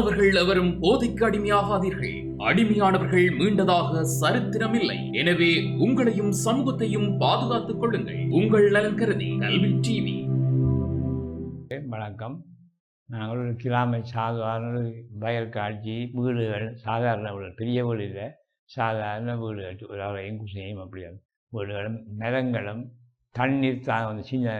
மாணவர்கள் எவரும் போதைக்கு அடிமையாகாதீர்கள். அடிமையானவர்கள் மீண்டதாக சரித்திரமில்லை. எனவே உங்களையும் சமூகத்தையும் பாதுகாத்துக் கொள்ளுங்கள். உங்கள் நலன் கருதி கல்வி டிவி. வணக்கம். நாங்கள் ஒரு கிராம சாதாரண வயல் காட்சி வீடுகள் சாதாரண வீடு பெரிய வீடு இல்லை. சாதாரண வீடுகள் ஒரு அவரையும் குசையும் அப்படியாது வீடுகளும் மரங்களும் தண்ணீர் தான் வந்து சின்ன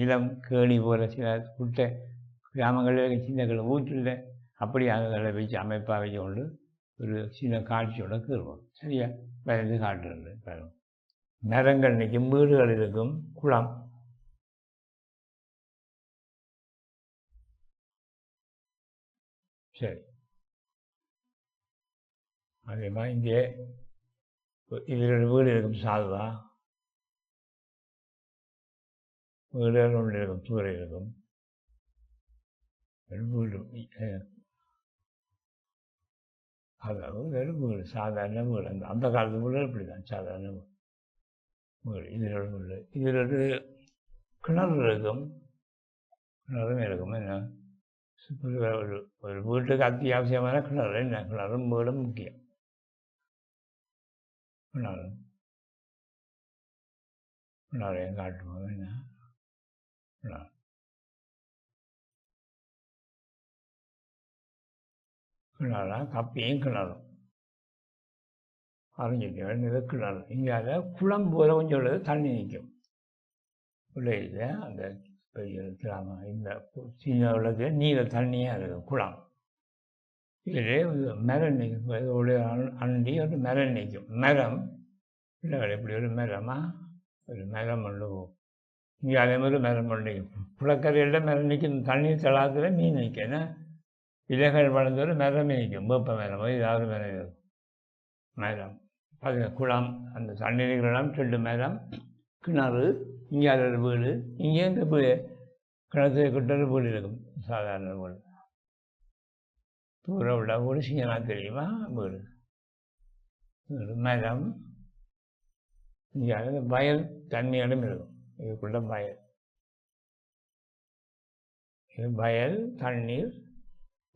நிலம் கேணி போல சில குட்டை கிராமங்களில் சின்ன கிளை ஊற்றில் அப்படி அதை வச்சு அமைப்பாக வச்சு கொண்டு ஒரு சின்ன காட்சியோட கீறுவோம். சரியா? வயது காட்டுறது. பாருங்க. மரங்கள் நிற்கும் வீடுகள் இருக்கும் குளம். சரி. அதே மாதிரி இங்கே இதில் வீடு இருக்கும் சாதுவா. வீடுகள் ஒன்று இருக்கும் தூரம் இருக்கும். வீடு அஹ், அதாவது வெறும் வீடு சாதாரண வீடு. அந்த அந்த காலத்து வீடு இப்படி தான் சாதாரண வீடு. வீடு இதில் ஒரு வீடு. இதில் ஒரு கிணறு இருக்கும். கிணறும் இருக்கும் என்ன? ஒரு ஒரு- வீட்டுக்கு அத்தியாவசியமான கிணறு என்ன? கிணறும் வீடும் முக்கியம். கிணறு. கிணறு கிணறையும் ஆட்டுவோம் என்ன? கிணறு. கிணறா கப்பியும் கிணறும். அறிஞ்சிக்க வேண்டியது கிணறு. இங்கே அதை குளம் போல கொஞ்சம் உள்ளது தண்ணி நிற்கும் உள்ளே அந்த பெரிய கிராமம் இந்த சீன உள்ளது நீல தண்ணியாக இருக்கும் குளம். இதிலே மரம் நிற்கும் இதோட அண்டி ஒரு மரம் நிற்கும் மரம். பிள்ளைகள் இப்படி ஒரு மரமா? ஒரு மரம் ஒன்று இங்கே அதே மாதிரி மரம் ஒன்று நிற்கும் குளக்கரையில் மரம் நிற்கும் தண்ணீர் தளாத்தில் மீன் நிற்கும் ஏன்னா இலைகள் வளர்ந்தோடு மரம் இருக்கும் வேப்ப மரம் ஏதாவது மரம் இருக்கும் மரம். அது குளம் அந்த தண்ணீர் இருக்கிற ரெண்டு மரம் கிணறு இங்கே அது வீடு. இங்கே இந்த வீ- கிணத்து கிட்ட வீடு இருக்கும். சாதாரண வீடு. தூர உள்ள வீடு சிங்கனா தெரியுமா? வீடு. மரம். இங்கே அது வயல் தண்ணியிடம் இருக்கும். இதுக்குள்ள வயல். இது வயல் தண்ணீர்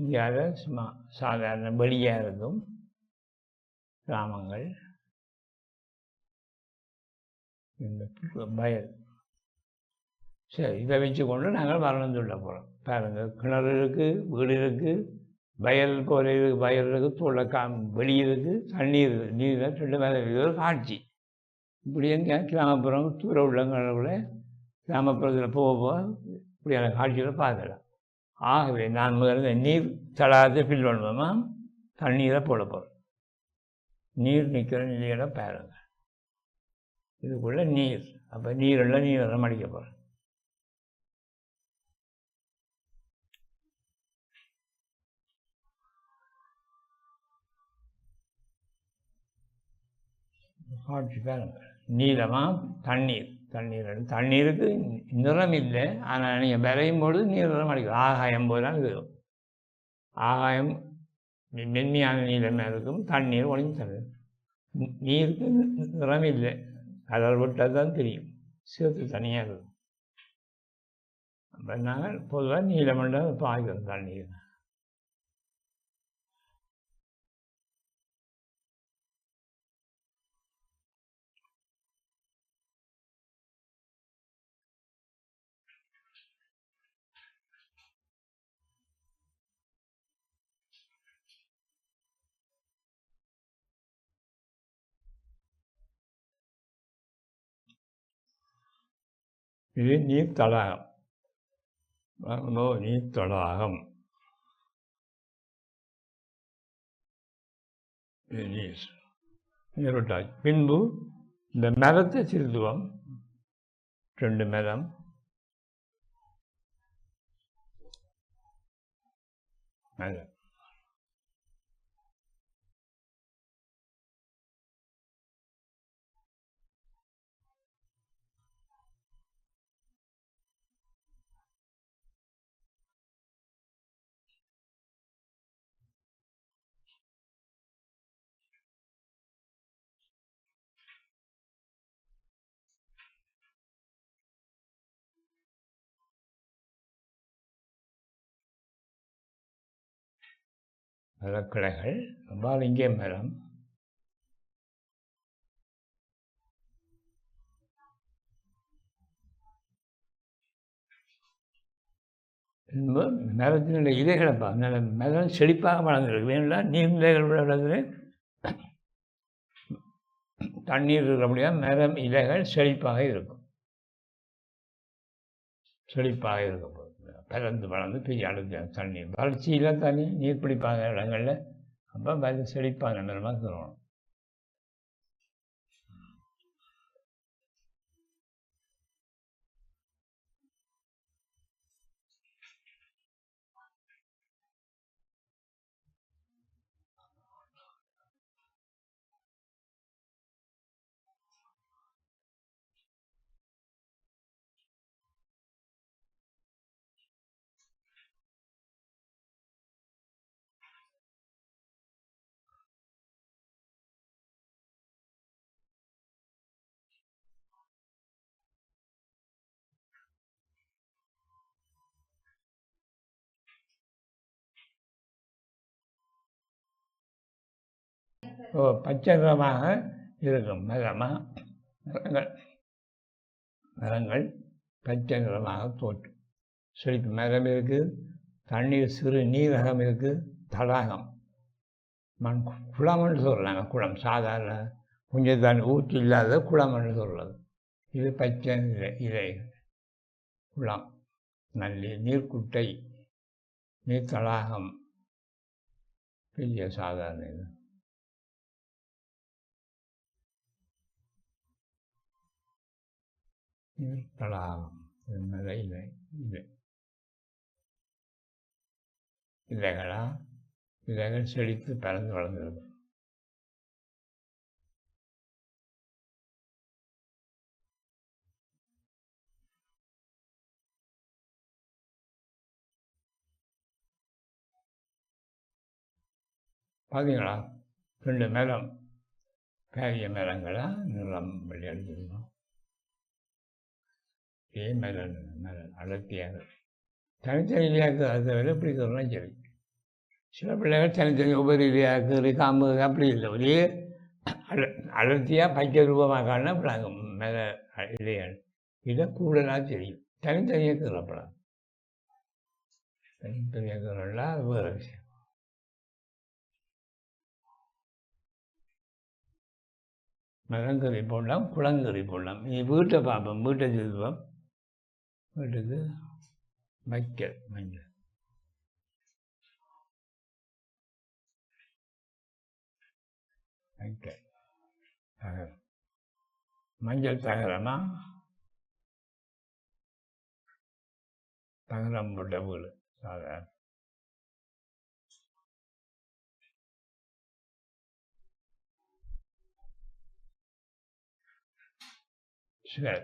இந்தியாவில் சும்மா சாதாரண வெளியாக இருக்கும் கிராமங்கள். இந்த வயல் சரி இதை வச்சு கொண்டு நாங்கள் வளர்ந்துள்ள போகிறோம் பாருங்கள் கிணறு இருக்குது வீடு இருக்குது வயல் போல இருக்கு வயல் இருக்குது தூள கா வெளி இருக்குது தண்ணீர் இருக்குது நீர் ரெண்டு மேலே இருக்குது ஒரு காட்சி. இப்படி எங்கே கிராமப்புறம் தூர உள்ளங்களை கிராமப்புறத்தில் போக போக இப்படியான காட்சிகளை பார்க்கலாம். ஆகவே நான் முதல்ல நீர் தடாது ஃபில் பண்ணுவோமா? தண்ணீரை போட போகிறோம் நீர் நிற்கிற நிலையில பாருங்கள் இதுக்குள்ள நீர். அப்போ நீரெல்லாம் நீரெல்லாம் அடிக்க போகிறேன் காட்சி பாருங்க. நீளமாக தண்ணீர். தண்ணீர் தண்ணீருக்கு நிறம் இல்லை. ஆனால் நீங்கள் விளையும் பொழுது நீர் நிறம் அடிக்கும். ஆகாயம் போல தான் இருக்கும் ஆகாயம் மென்மையான நீளமாக இருக்கும்? தண்ணீர் ஒளிஞ்சு தருது நீருக்கு நிறம் இல்லை. கலர் விட்டால் தான் தெரியும். சேர்த்து தனியாக இருக்கும். அப்போ நாங்கள் பொதுவாக நீளமண்டம் பாய்க்கிறோம் தண்ணீர். இது நீர் தடாகம் வாங்கோ நீர் தடாகம் நீர் நீருட்டாச்சு பின்பு இந்த மரத்தை சிறுத்துவோம் ரெண்டு மரம். மரம் மரக்கிளைகள் அவ்வாறு இங்கே மரம் மரத்தினுடைய இலைகளை பார்க்க மரம் செழிப்பாக வளர்ந்துருக்கு வேணும்னா நீர்நிலைகள் வளர்ந்து தண்ணீர் இருக்கிறபடியாக மரம் இலைகள் செழிப்பாக இருக்கும். செழிப்பாக இருக்கும். பிறந்து வளர்ந்து பெரிய அடுத்த தண்ணி வறட்சியில் தண்ணி நீர் பிடிப்பாங்க இடங்களில். அப்போ அது செழிப்பாக நிலமாக தருவோம் பச்சை நிறமாக இருக்கும். நிறமாக மரங்கள் மரங்கள் பச்சை நிறமாக தோற்றும் செழிப்பு மரம் இருக்குது தண்ணீர் சிறு நீரகம் இருக்குது தடாகம். மண் குளம்னு சொல்கிறாங்க குளம் சாதாரண கொஞ்சம் தண்ணி ஊற்றி இல்லாத குளம்னு சொல்கிறது இது பச்சை இலை இலை. குளம். நல்லி நீர்க்குட்டை நீர் தடாகம் பெரிய சாதாரண இது. நீர் தடாகம் இது மேலே இலை இது இலைகளா இலைகள் செழித்து பறந்து வளர்ந்துருக்கும் பார்த்தீங்களா ரெண்டு மேலம் பெரிய மேலங்களா நிலம் விளையாடிருக்கோம் இதே மரம் மரம் அடர்த்தியாக. தனித்தனியாக அதை விட இப்படி சொல்லலாம் சரி. சில பிள்ளைகள் தனித்தனி உபரி இலையாக்கு காம்பு அப்படி இல்லை. ஒரே அட அடர்த்தியாக பச்சை ரூபமாக காண நாங்கள் மேலே இலையான இதை கூடலாம் தெரியும் தனித்தனியாக கீறப்படாது தனித்தனியாக சொல்லலாம் அது வேறு விஷயம். மரங்கறி போடலாம் குளங்கறி போடலாம். நீ வீட்டை பார்ப்போம் வீட்டை திருப்போம் வீட்டுக்கு வைக்கல் மஞ்சள் வைக்கல் தகரம் மஞ்சள் தகரமா தகரம் போட்ட வீடு சாதாரண சரி.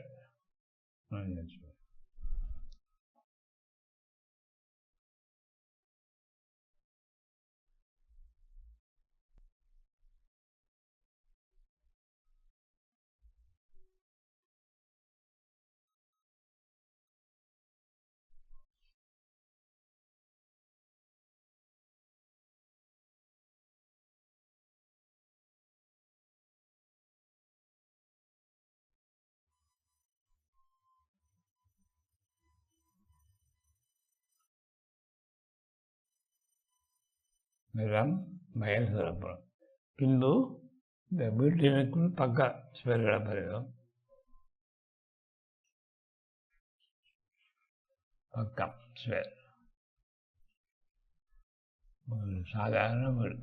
நிறம் சரி. நிலம் பின்பு இந்த வீட்டினுக்குள் பக்க சுவர்களை பெறுகிறோம். பக்கம் சுவர். ஒரு சாதாரண வீடு.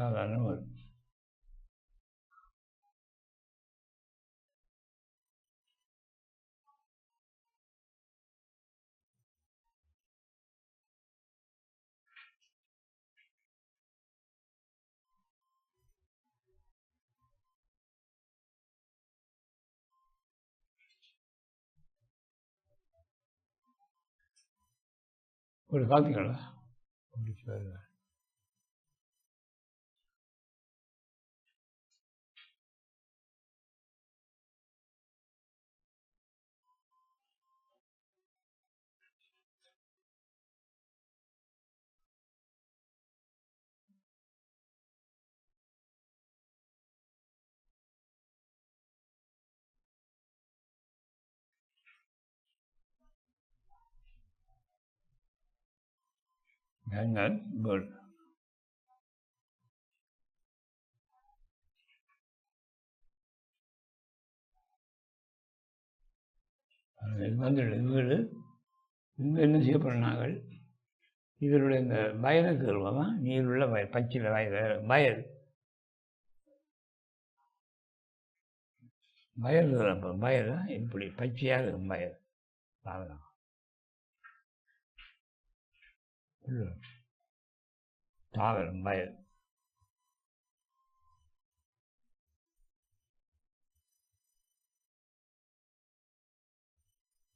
சாதாரண வீடு ஒரு பார்த்தீங்களா ஒரு சுவர் Gangan bird. வந்து வீடு என்ன செய்ய இவருடைய இந்த வயலுக்கு இருக்குமா நீருள்ள வயல் பச்சில வயல் வயல் வயல் வயல் இப்படி பச்சையாக இருக்கும் வயல் பார்க்கலாம் தாவரம் வயல்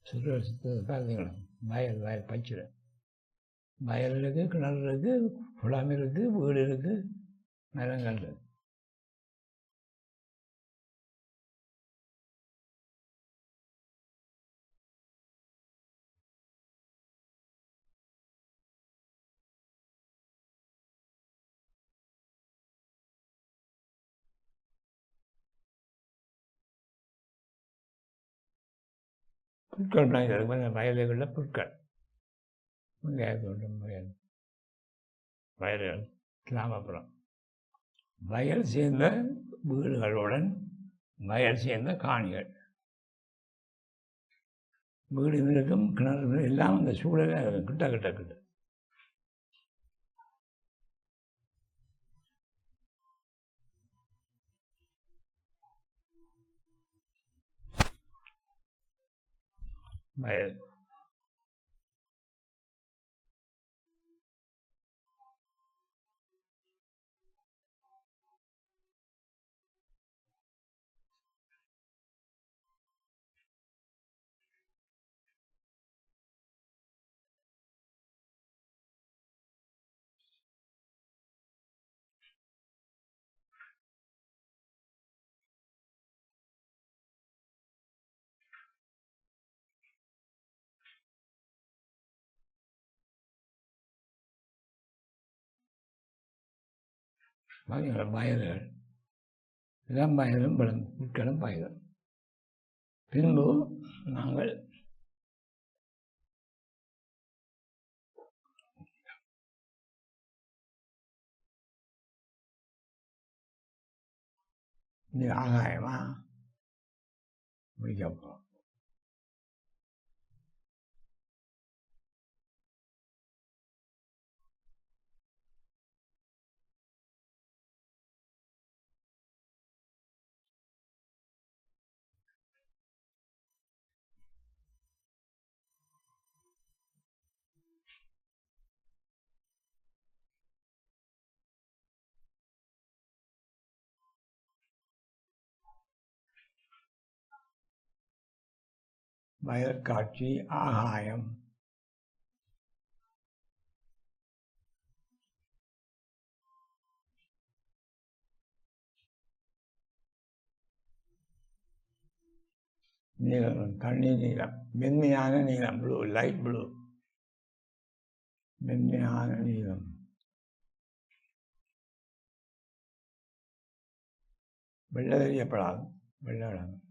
சுற்று சுற்று பார்த்தீங்களா வயல் வயல் பச்சில் வயல் இருக்குது கிணறு இருக்குது குளம் இருக்குது வீடு இருக்குது மரங்கள் இருக்கு தான் இது வந்து வயல்களில் வயல் வயல்கள் கிராமப்புறம். வயல் சேர்ந்த வீடுகளுடன் வயல் சேர்ந்த காணிகள். வீடு இருக்கும் கிணறு எல்லாம் அந்த சூழல கிட்ட கிட்ட கிட்ட வயல் வயல் வயல்கள் இளம் வயலும் பழம் புட்களும் பயிரும் பின்பு நாங்கள் இது ஆகாயமா முடிக்க போகிறோம் வயற்காட்சி ஆகாயம். நீலம் தண்ணீர் நீலம் மென்மையான நீலம் ப்ளூ லைட் ப்ளூ மென்மையான நீலம். வெள்ளதறியப்படாது தெரியப்படாது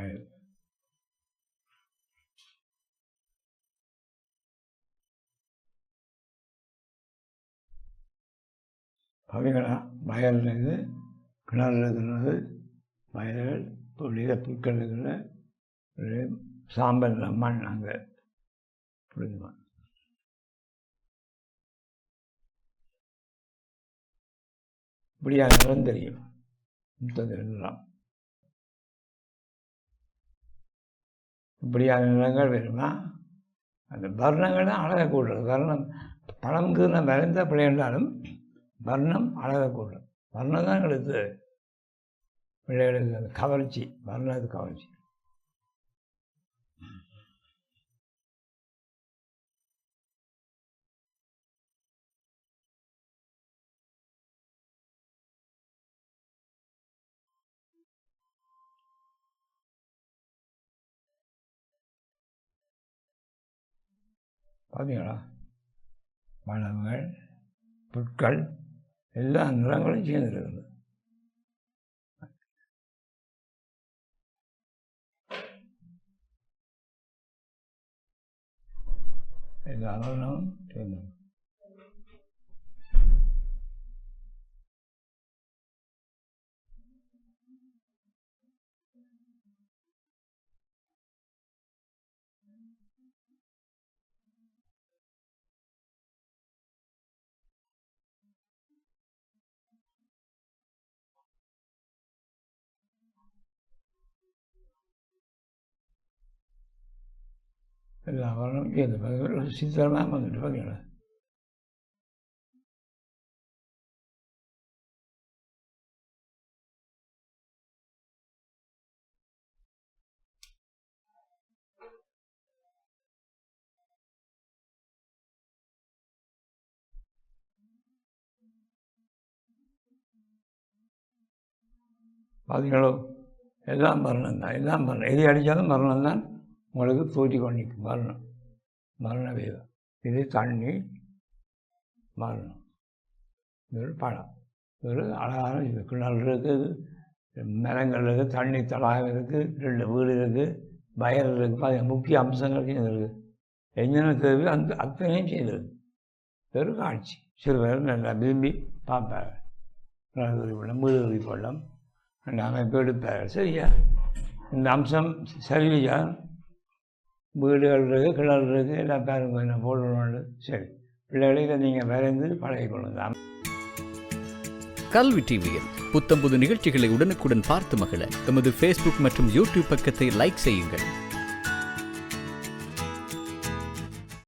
quiet. இடம் வயல் பகைகளா இது கிணறு இருக்கிறது வயல்கள் தொழில புற்கள் இருக்கிற சாம்பல் மண் அங்கே புரிஞ்சுமா இப்படியாக நிலம் தெரியும் முப்பது எல்லாம் இப்படியான நிலங்கள் வேணுமா அந்த வர்ணங்கள் தான் அழகை கூடுறது வர்ணம் பழம்க்கு நம்ம பிள்ளை என்றாலும் வர்ணம் அழகை கூடுறது வர்ணம் தான் எங்களுக்கு பிள்ளைகளுக்கு அந்த கவர்ச்சி வர்ணது கவர்ச்சி. பார்த்தீங்களா மனங்கள் புட்கள் எல்லா நிறங்களும் சேர்ந்துருக்குது. எல்லா நிறமும் சேர்ந்து எல்லா நிறமும் சேர்ந்து பார்த்தீங்களா? ஒரு எல்லாம் மரணம் தான் எல்லாம் மரணம் எது அடித்தாலும் மரணம் தான் உங்களுக்கு தோற்றி கொண்டிருக்கும் மரணம். மரண வேகம் இது தண்ணி மரணம். இது பழம். ஒரு அழகான இது. கிணறு இருக்குது மரங்கள் இருக்குது தண்ணி தடாகம் இருக்குது ரெண்டு வீடு இருக்குது வயல் இருக்குது பாருங்க முக்கிய அம்சங்கள் இருக்குது என்னென்ன தேவை அந்த அத்தனையும் செய்தது ஒரு காட்சி. சிறுவர் நல்லா விரும்பி பார்ப்பார் நலகுரி பள்ளம் வீடுகுறி பள்ளம். எடுப்பார் சரியா? இந்த அம்சம் சரியா? வீடுகள் இருக்குது கிணறு இருக்குது எல்லாம் பாருங்க என்ன போடணும் சரி பிள்ளைகளை இதை நீங்கள் வரைந்து பழகிக்கொள்ளுங்க. கல்வி டிவியில் புத்தம்புது நிகழ்ச்சிகளை உடனுக்குடன் பார்த்து மகிழ. எமது ஃபேஸ்புக் மற்றும் யூடியூப் பக்கத்தை லைக் செய்யுங்கள்.